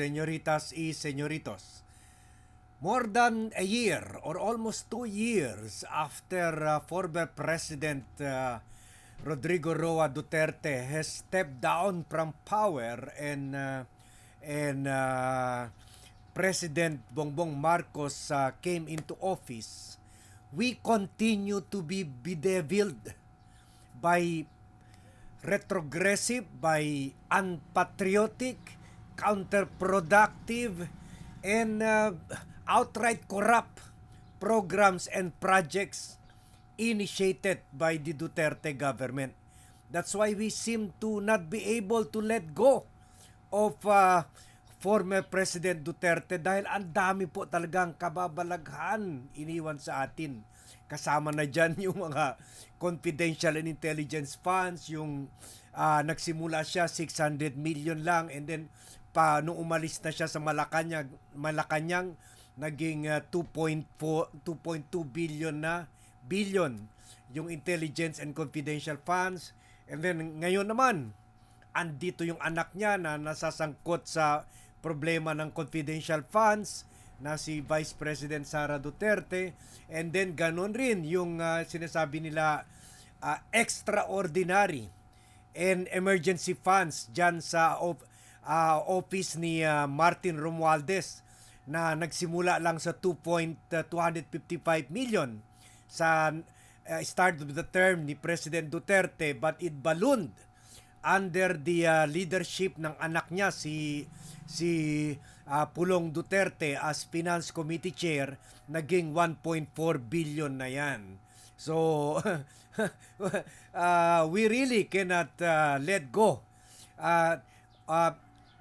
señoritas y señoritos. More than a year or almost two years after uh, former President uh, Rodrigo Roa Duterte has stepped down from power and uh, and uh, President Bongbong Marcos uh, came into office, we continue to be bedeviled by retrogressive, by unpatriotic, counterproductive, and uh, outright corrupt programs and projects initiated by the Duterte government. That's why we seem to not be able to let go of uh, former President Duterte dahil ang dami po talagang kababalaghan iniwan sa atin. Kasama na dyan yung mga confidential and intelligence funds, yung uh, nagsimula siya 600 million lang and then pa nung umalis na siya sa Malacanang, Malacanang naging uh, 2.4 2.2 billion na billion yung intelligence and confidential funds. And then ngayon naman andito yung anak niya na nasasangkot sa problema ng confidential funds na si Vice President Sara Duterte. And then ganon rin yung uh, sinasabi nila uh, extraordinary and emergency funds dyan sa of, uh, office ni uh, Martin Romualdez na nagsimula lang sa 2.255 million sa uh, start of the term ni President Duterte but it ballooned under the uh, leadership ng anak niya si si uh, Pulong Duterte as Finance Committee Chair naging 1.4 billion na yan. So uh, we really cannot uh, let go uh, uh,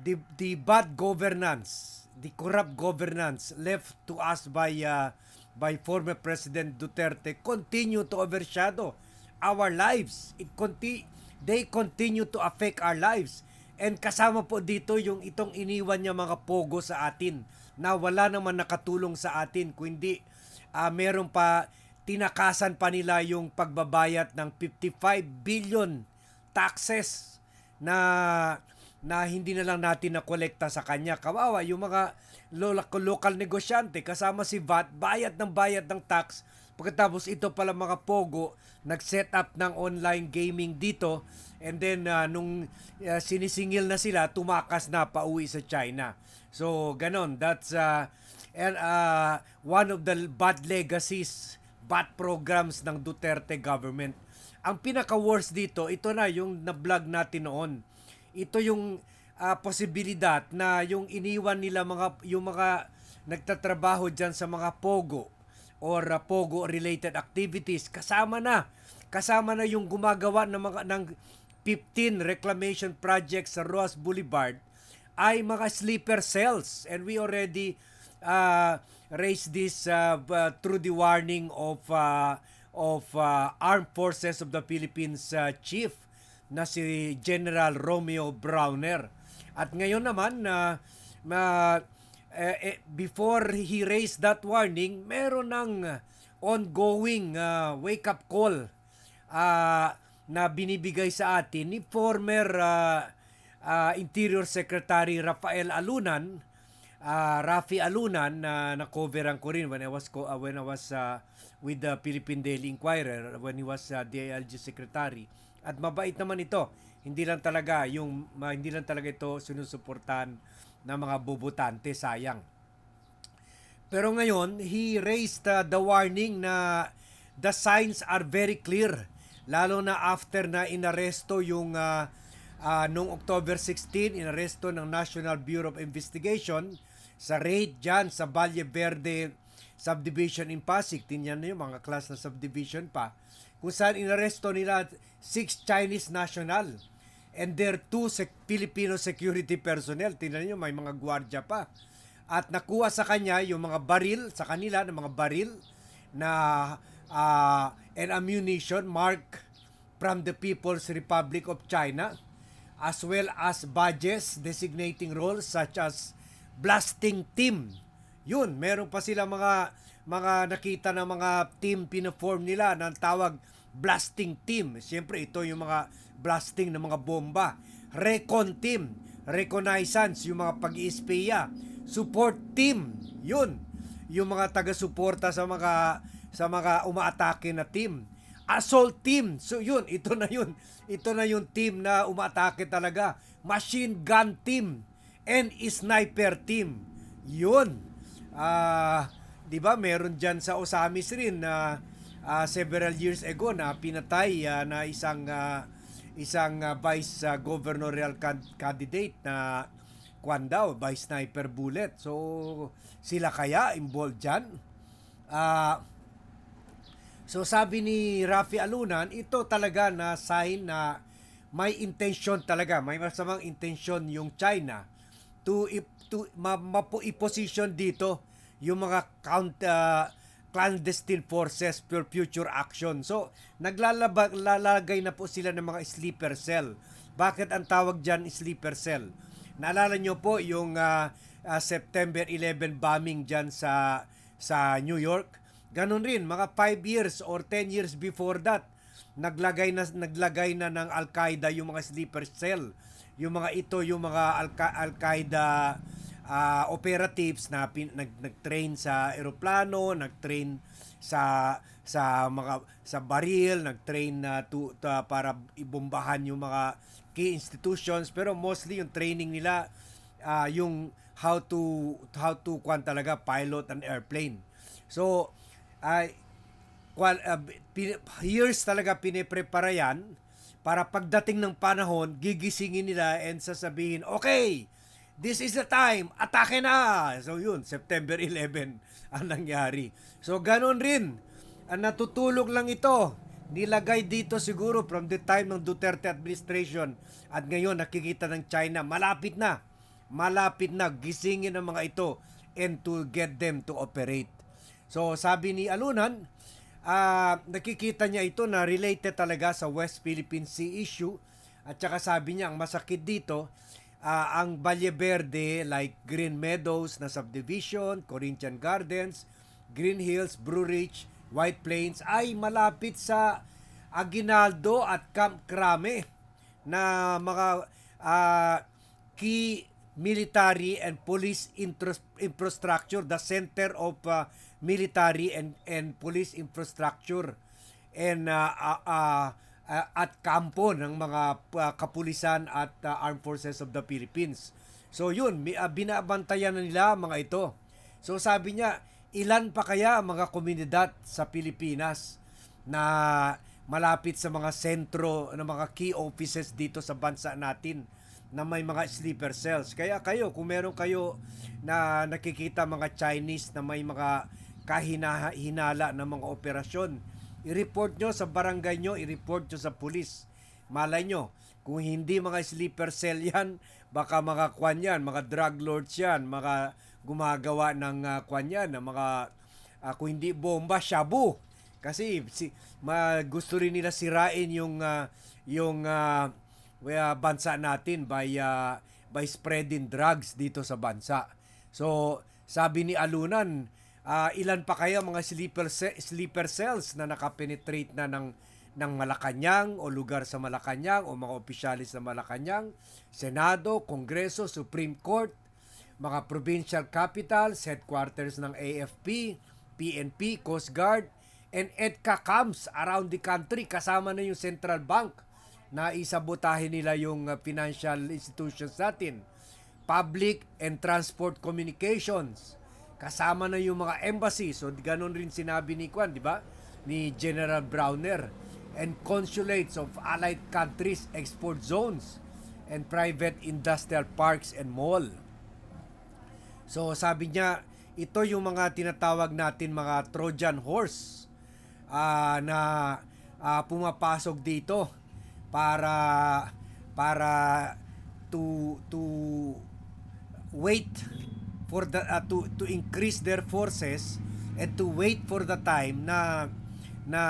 the the bad governance, the corrupt governance left to us by uh, by former President Duterte continue to overshadow our lives. It conti they continue to affect our lives. And kasama po dito yung itong iniwan niya mga pogo sa atin na wala naman nakatulong sa atin kundi uh, meron pa tinakasan pa nila yung pagbabayad ng 55 billion taxes na na hindi na lang natin na kolekta sa kanya. Kawawa yung mga local negosyante kasama si VAT, bayad ng bayad ng tax. Pagkatapos ito pala mga pogo, nag-set up ng online gaming dito and then uh, nung uh, sinisingil na sila, tumakas na pauwi sa China. So ganon, that's uh, and, uh, one of the bad legacies, bad programs ng Duterte government. Ang pinaka-worst dito, ito na yung na-vlog natin noon ito yung uh, posibilidad na yung iniwan nila mga yung mga nagtatrabaho diyan sa mga pogo or uh, pogo related activities. Kasama na kasama na yung gumagawa ng mga ng 15 reclamation projects sa Roas Boulevard ay mga sleeper cells. And we already uh, raised this uh, uh, through the warning of uh, of uh, Armed Forces of the Philippines uh, Chief na si General Romeo Browner. At ngayon naman na uh, uh, eh, before he raised that warning, meron ng ongoing uh, wake-up call uh, na binibigay sa atin ni former uh, uh, Interior Secretary Rafael Alunan, uh, Rafi Alunan na uh, na-coveran ko rin when I was uh, when I was uh, with the Philippine Daily Inquirer when he was uh, DILG Secretary at mabait naman ito. Hindi lang talaga yung hindi lang talaga ito sinusuportahan ng mga bubutante, sayang. Pero ngayon, he raised uh, the warning na the signs are very clear. Lalo na after na inaresto yung uh, uh, noong October 16, inaresto ng National Bureau of Investigation sa raid dyan sa Valle Verde subdivision in Pasig. Tingnan niyo mga class na subdivision pa kung saan inaresto nila six Chinese national and their two sec- Filipino security personnel. Tingnan niyo may mga gwardiya pa. At nakuha sa kanya yung mga baril sa kanila ng mga baril na uh, and ammunition mark from the People's Republic of China as well as badges designating roles such as blasting team. Yun, meron pa sila mga mga nakita ng mga team pinaform nila ng tawag blasting team. Siyempre ito yung mga blasting ng mga bomba. Recon team. reconnaissance, yung mga pag-iispiya, support team, yun. Yung mga taga-suporta sa mga sa mga umaatake na team. Assault team. So yun, ito na yun. Ito na yung team na umaatake talaga. Machine gun team and sniper team. Yun. Ah, 'di ba? Meron diyan sa Osamis rin na ah, several years ago na pinatay ah, na isang ah, isang ah, vice ah, gubernatorial can- candidate na kwan daw by sniper bullet. So sila kaya involved diyan? Ah, So sabi ni Rafi Alunan, ito talaga na sign na may intention talaga, may masamang intention yung China to to ma, mapu i-position dito yung mga count uh, clandestine forces for future action. So naglalabag lalagay na po sila ng mga sleeper cell. Bakit ang tawag diyan sleeper cell? Naalala nyo po yung uh, uh, September 11 bombing diyan sa sa New York? Ganon rin, mga 5 years or 10 years before that, naglagay na naglagay na ng Al-Qaeda yung mga sleeper cell. Yung mga ito, yung mga Al- Al-Qaeda ah, operatives na pin, nag, nag-train sa eroplano, nag-train sa sa mga sa baril, nag-train na to, to- para ibombahan yung mga key institutions pero mostly yung training nila ah, yung how to how to kwan talaga pilot an airplane. So ay uh, pin- years talaga piniprepara yan para pagdating ng panahon, gigisingin nila and sasabihin, okay, this is the time, atake na! So yun, September 11 ang nangyari. So ganon rin, ang natutulog lang ito, nilagay dito siguro from the time ng Duterte administration at ngayon nakikita ng China, malapit na, malapit na, gisingin ang mga ito and to get them to operate. So sabi ni Alunan, ah, nakikita niya ito na related talaga sa West Philippine Sea issue at saka sabi niya ang masakit dito ah, ang Valle Verde like Green Meadows na subdivision, Corinthian Gardens, Green Hills, Blue Ridge, White Plains ay malapit sa Aguinaldo at Camp Crame na mga ah, key military and police infrastructure, the center of uh, military and and police infrastructure. And uh, uh, uh, uh, at kampo ng mga uh, kapulisan at uh, armed forces of the Philippines. So yun, uh, binabantayan na nila mga ito. So sabi niya, ilan pa kaya ang mga komunidad sa Pilipinas na malapit sa mga sentro ng mga key offices dito sa bansa natin na may mga sleeper cells. Kaya kayo, kung meron kayo na nakikita mga Chinese na may mga kahinahinala na mga operasyon, i-report nyo sa barangay nyo, i-report nyo sa pulis. Malay nyo, kung hindi mga sleeper cell yan, baka mga kwan yan, mga drug lords yan, mga gumagawa ng uh, kwan yan, ng mga, ah, kung hindi bomba, shabu. Kasi si, ma, gusto rin nila sirain yung, ah, yung ah, uh, bansa natin by, ah, by spreading drugs dito sa bansa. So, sabi ni Alunan, ah, ilan pa kaya mga sleeper sleeper cells na nakapenetrate na ng ng Malacanang o lugar sa Malacanang o mga opisyalis sa Malacanang, Senado, Kongreso, Supreme Court, mga provincial capitals, headquarters ng AFP, PNP, Coast Guard, and EDCA camps around the country kasama na yung central bank na isabotahin nila yung uh, financial institutions natin. Public and transport communications. Kasama na yung mga embassy. So ganun rin sinabi ni Kwan, di ba? Ni General Browner. And consulates of allied countries export zones and private industrial parks and mall. So sabi niya, ito yung mga tinatawag natin mga Trojan horse ah, na ah, pumapasok dito para para to to wait for the ah, to to increase their forces and to wait for the time na na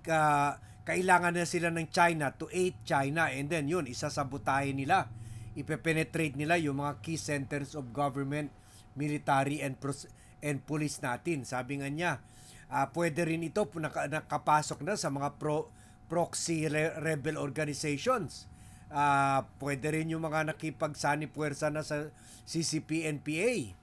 ka, kailangan na sila ng China to aid China. And then yun isasabotahin nila. Ipepenetrate nila yung mga key centers of government military and pros- and police natin. Sabi nga niya ah, pwede rin ito naka, nakapasok na sa mga pro proxy re- rebel organizations Ah, pwede rin yung mga nakipagsani puwersa na sa CCP-NPA.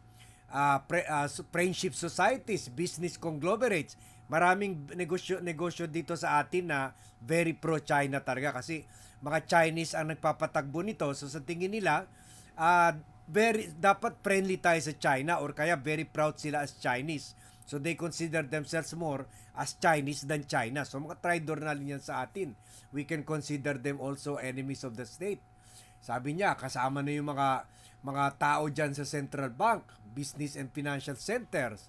Ah, pre- so- friendship societies, business conglomerates. Maraming negosyo negosyo dito sa atin na very pro-China talaga kasi mga Chinese ang nagpapatagbo nito. So sa tingin nila, ah, very dapat friendly tayo sa China or kaya very proud sila as Chinese. So they consider themselves more as Chinese than China. So mga traitor na rin yan sa atin. We can consider them also enemies of the state. Sabi niya, kasama na yung mga mga tao dyan sa central bank, business and financial centers,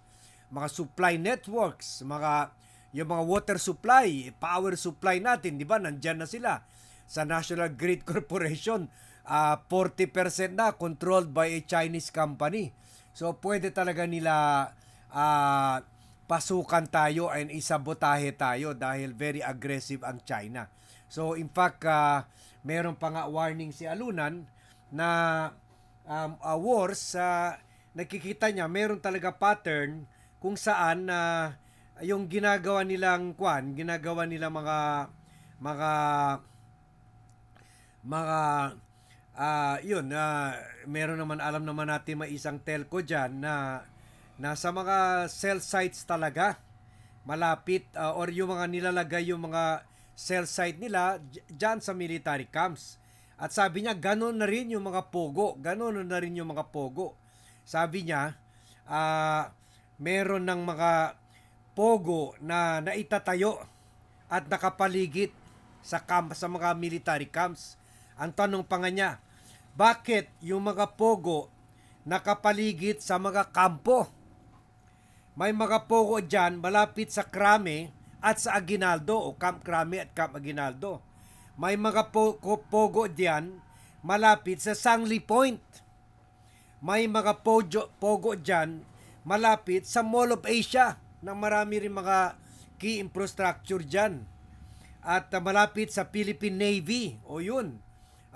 mga supply networks, mga yung mga water supply, power supply natin, di ba? Nandyan na sila sa National Grid Corporation. ah 40% na controlled by a Chinese company. So pwede talaga nila ah, pasukan tayo and isabotahe tayo dahil very aggressive ang China. So in fact, ah, meron pa nga warning si Alunan na um, uh, wars sa nakikita niya meron talaga pattern kung saan na yung ginagawa nilang kwan, ginagawa nila mga mga mga ah yun na meron naman alam naman natin may isang telco diyan na nasa mga cell sites talaga malapit ah, or yung mga nilalagay yung mga cell site nila dy- dyan sa military camps. At sabi niya, gano'n na rin yung mga pogo. Gano'n na rin yung mga pogo. Sabi niya, ah meron ng mga pogo na naitatayo at nakapaligid sa camp, sa mga military camps. Ang tanong pa nga niya, bakit yung mga pogo nakapaligid sa mga kampo? May mga pogo dyan malapit sa Krame at sa Aguinaldo o Camp Krame at Camp Aguinaldo. May mga po- ko- pogo diyan malapit sa Sangli Point. May mga pogo, pogo diyan malapit sa Mall of Asia na marami rin mga key infrastructure diyan. At uh, malapit sa Philippine Navy. O yun.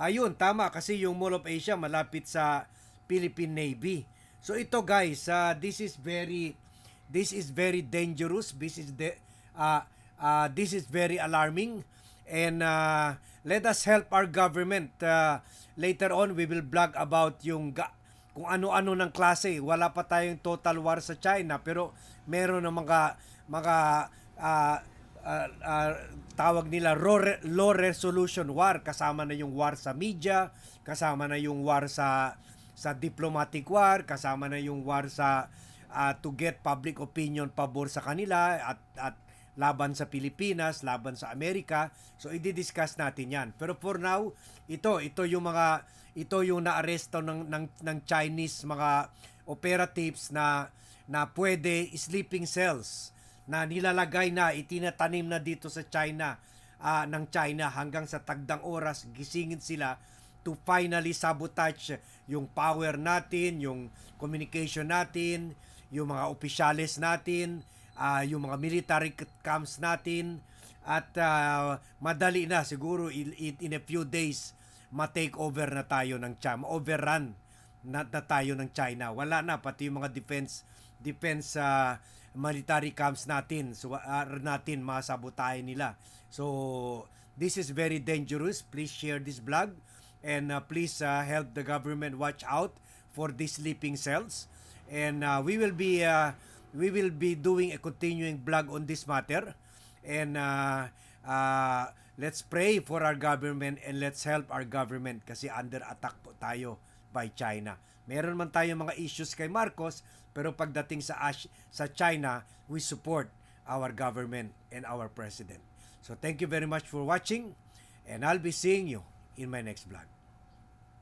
Ayun, tama kasi yung Mall of Asia malapit sa Philippine Navy. So ito guys, uh, this is very this is very dangerous. This is the uh, uh, this is very alarming and uh, let us help our government. Uh, later on we will blog about yung kung ano-ano ng klase. Wala pa tayong total war sa China pero meron ng mga mga uh, uh, uh, tawag nila raw low resolution war kasama na yung war sa media kasama na yung war sa sa diplomatic war kasama na yung war sa uh, to get public opinion pabor sa kanila at at laban sa Pilipinas, laban sa Amerika. So i-discuss natin 'yan. Pero for now, ito ito yung mga ito yung naaresto ng ng ng Chinese mga operatives na na pwede sleeping cells na nilalagay na itinatanim na dito sa China ah, ng China hanggang sa tagdang oras gisingin sila to finally sabotage yung power natin, yung communication natin, yung mga opisyalis natin, ah, yung mga military camps natin at ah, madali na siguro in, in a few days ma-take over na tayo ng China, overrun na, na tayo ng China. Wala na pati yung mga defense defense ah, military camps natin so ah, natin masabotahin nila. So this is very dangerous. Please share this blog and uh, please uh, help the government watch out for these sleeping cells and uh, we will be uh, we will be doing a continuing blog on this matter and uh, uh, let's pray for our government and let's help our government kasi under attack po tayo by China. Meron man tayo mga issues kay Marcos pero pagdating sa Ash- sa China, we support our government and our president. So thank you very much for watching and I'll be seeing you in my next vlog.